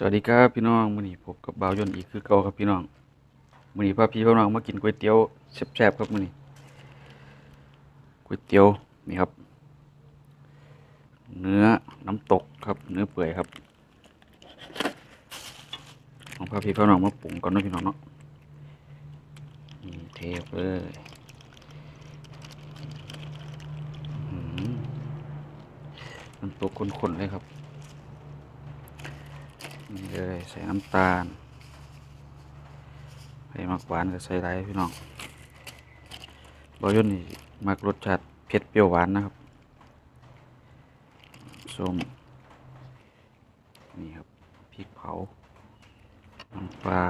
สวัสดีครับพี่น้องมื้อนี้พบกับบ่าวยนต์อีกคือเก่าครับพี่น้องมื้อนี้พาพี่พี่น้องมากินก๋วยเตี๋ยวแซ่บๆครับมื้อนี้ก๋วยเตี๋ยวนี่ครับ เนื้อน้ำตกครับ เนื้อเปื่อยครับลองพาพี่พี่น้องมาปรุงก่อนนะพี่น้องเนาะนี่เทปเลยน้ำตกข้นๆเลยครับ นี่เลยใส่น้ำตาลใส่มักหวานก็ใส่ไรพี่น้องบอยนนี่มักรสชาติเผ็ดเปรี้ยวหวานนะครับส้มนี่ครับพริกเผาน้ำปลา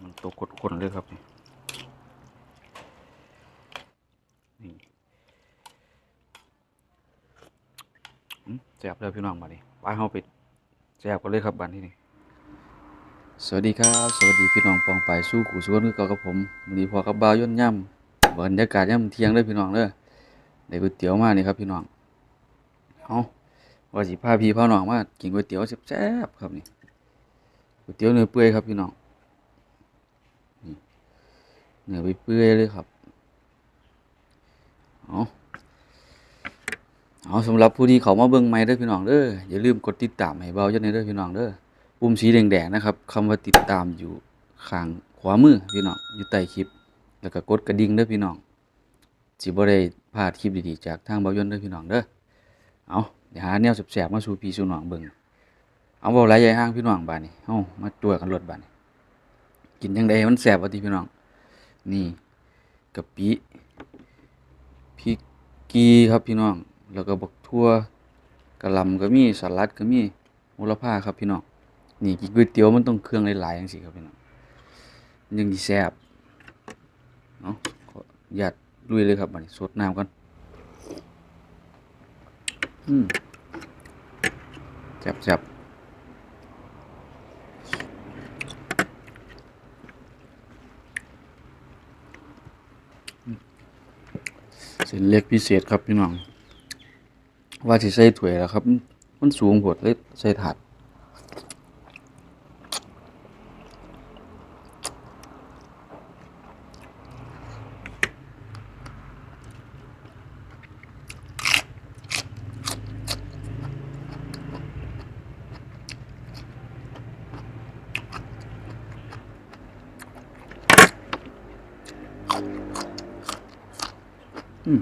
มันตัวข้นเลยครับนี่ แซ่บเลยพี่น้องบัดนี้ไปเฮาไปแซ่บกันเลยครับบัดนี้นี่สวัสดีครับ สวัสดีพี่น้องปองไปสู้ขู่สวนคือเก่ากับผมวันนี้พอกับบ่าวย่นย่ำบรรยากาศย่ำเที่ยงเลยพี่น้องเด้อได้ก๋วยเตี๋ยวมานี่ครับพี่น้องเฮาว่าสิพาพี่พาน้องมากินก๋วยเตี๋ยวแซ่บๆครับนี่ก๋วยเตี๋ยวเนื้อเปื่อยครับพี่น้องเนื้อเปื่อยเลยครับเอา เอาสำหรับผู้ที่เขามาเบิ่งใหม่เด้อพี่น้องเด้ออย่าลืมกดติดตามให้เบาจังได๋เด้อพี่น้องเด้อปุ่มสีแดงๆนะครับคำว่าติดตามอยู่ข้างขวามือพี่น้องอยู่ใต้คลิป แล้วก็กดกระดิ่งเด้อพี่น้องสิบ่ได้พลาดคลิปดีๆจากทางเบายนต์เด้อพี่น้องเด้อเอาเดี๋ยวหาแนวแซ่บๆมาสู่พี่สู่น้องเบิ่งเอาเว้าหลใหญ่ห้างพี่น้องบ้าดนี้เฮามาตัวกันรถบ้าดนี้กินจังไดมันแซ่บว่าติพี่น้อง นี่กะปิพริกกีครับพี่น้อง แล้วก็บักทั่วกระลำก็มีสลัดก็มีโหระพาครับพี่น้องนี่กินก๋วยเตี๋ยวมันต้องเครื่องหลายๆจังซี่ครับพี่น้องยังสิแซ่บเนาะขออนุญาตลุยเลยครับบัดนี้สดน้ำก่อนอืมแซ่บเส้นเล็กพิเศษครับพี่น้อง ว่าสิใส่ถ้วยแล้วครับ มันสูงโพดเลยใส่ถาดอืม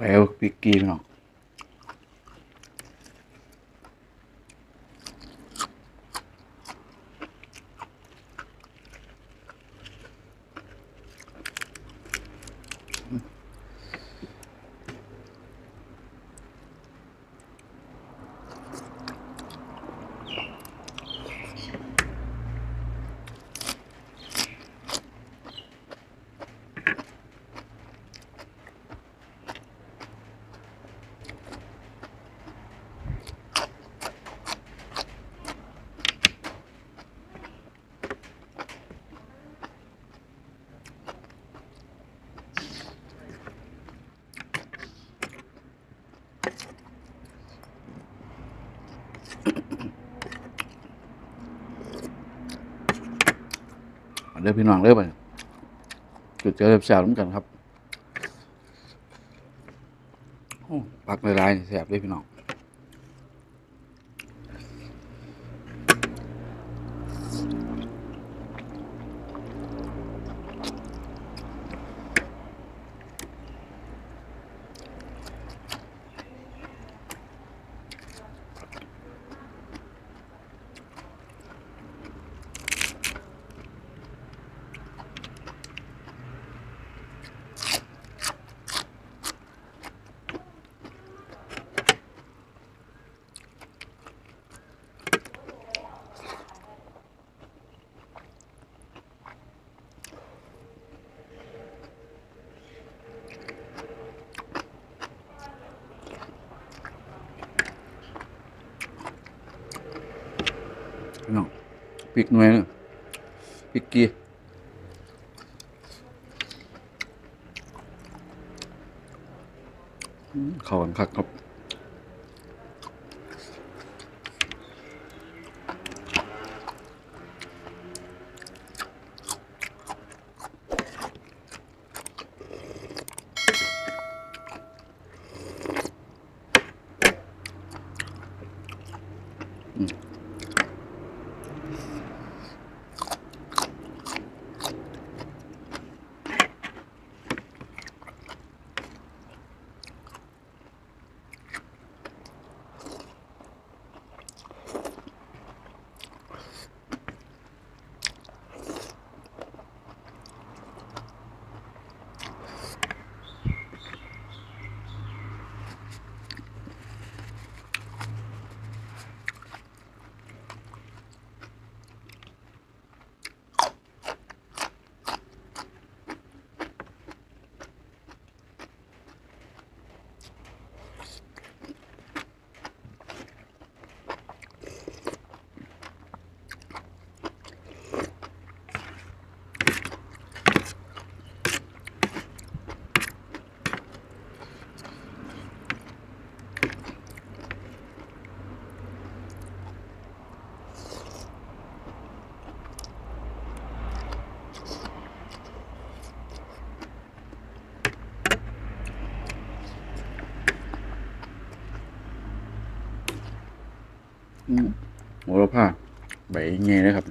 ใส่เด้อพี่น้องเด้อไปจุดเจอแซ่บๆน้ำกันครับปักหลายๆแซ่บเด้พี่น้อง พี่น้องพริกหน่วยหนึงพริกกีเข้ากันคักครับ โหระพาใบเงี้ยนะครับ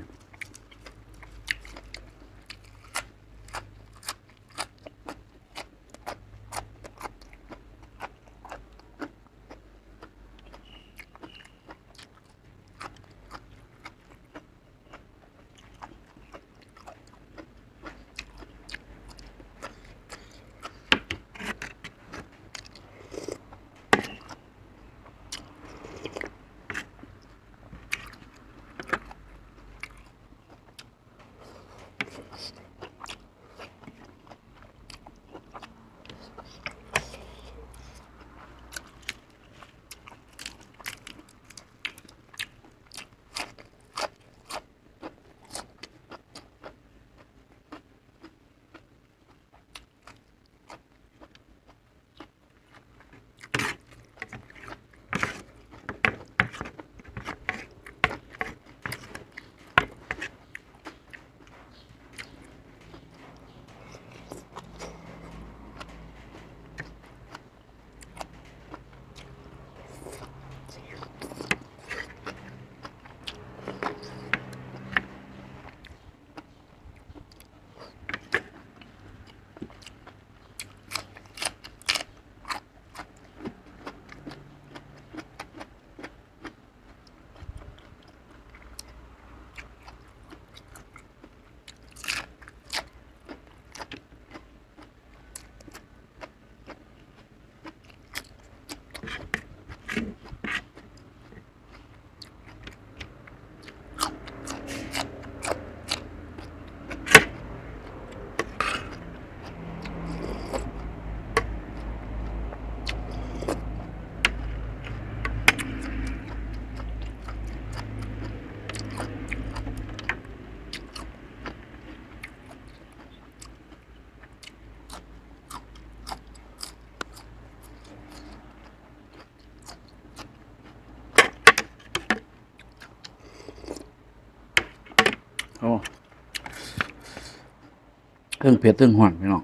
เครื่องเผ็ดเครื่องหวานพี่น้อง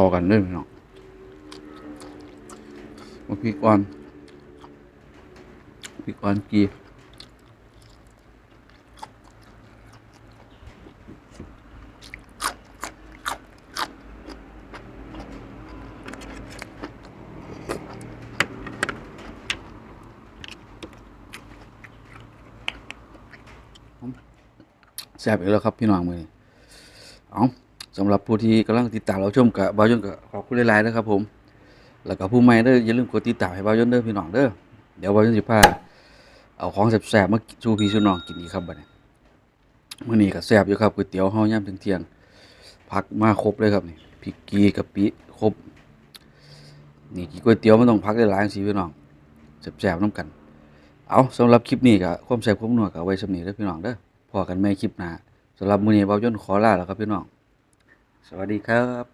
เข้ากันเด้อพี่น้องมาพริกอ่อนพริกอ่อนกีแซ่บอีกแล้วครับพี่น้องมือเอา สำหรับผู้ที่กำลังติดตามเราชมกับบ่าวยนก็ขอบคุณหลายๆนะครับผม แล้วก็ผู้ใหม่เด้ออย่าลืมกดติดตามให้บ่าวยนเด้อพี่น้องเด้อเดี๋ยวบ่าวยนสิพาเอาของแซ่บๆมาสู่พี่สู่น้องกินอีกครับบัดนี้มื้อนี้ก็แซ่บอยู่ครับก๋วยเตี๋ยวเฮายามเที่ยงๆผักมาครบเลยครับนี่พริกกีกะปิครบนี่กินก๋วยเตี๋ยวมันต้องพักหลายๆจังพี่น้องแซ่บๆนํกัน เอาสำหรับคลิปนี้ก็ความแซ่บความนัวก็เอาไว้สำนี้เด้อพี่น้องเด้อพอกันใหม่คลิปหน้าสำหรับมื้อนี้บ่าวยนขอลาแล้วครับพี่น้อง สวัสดีครับ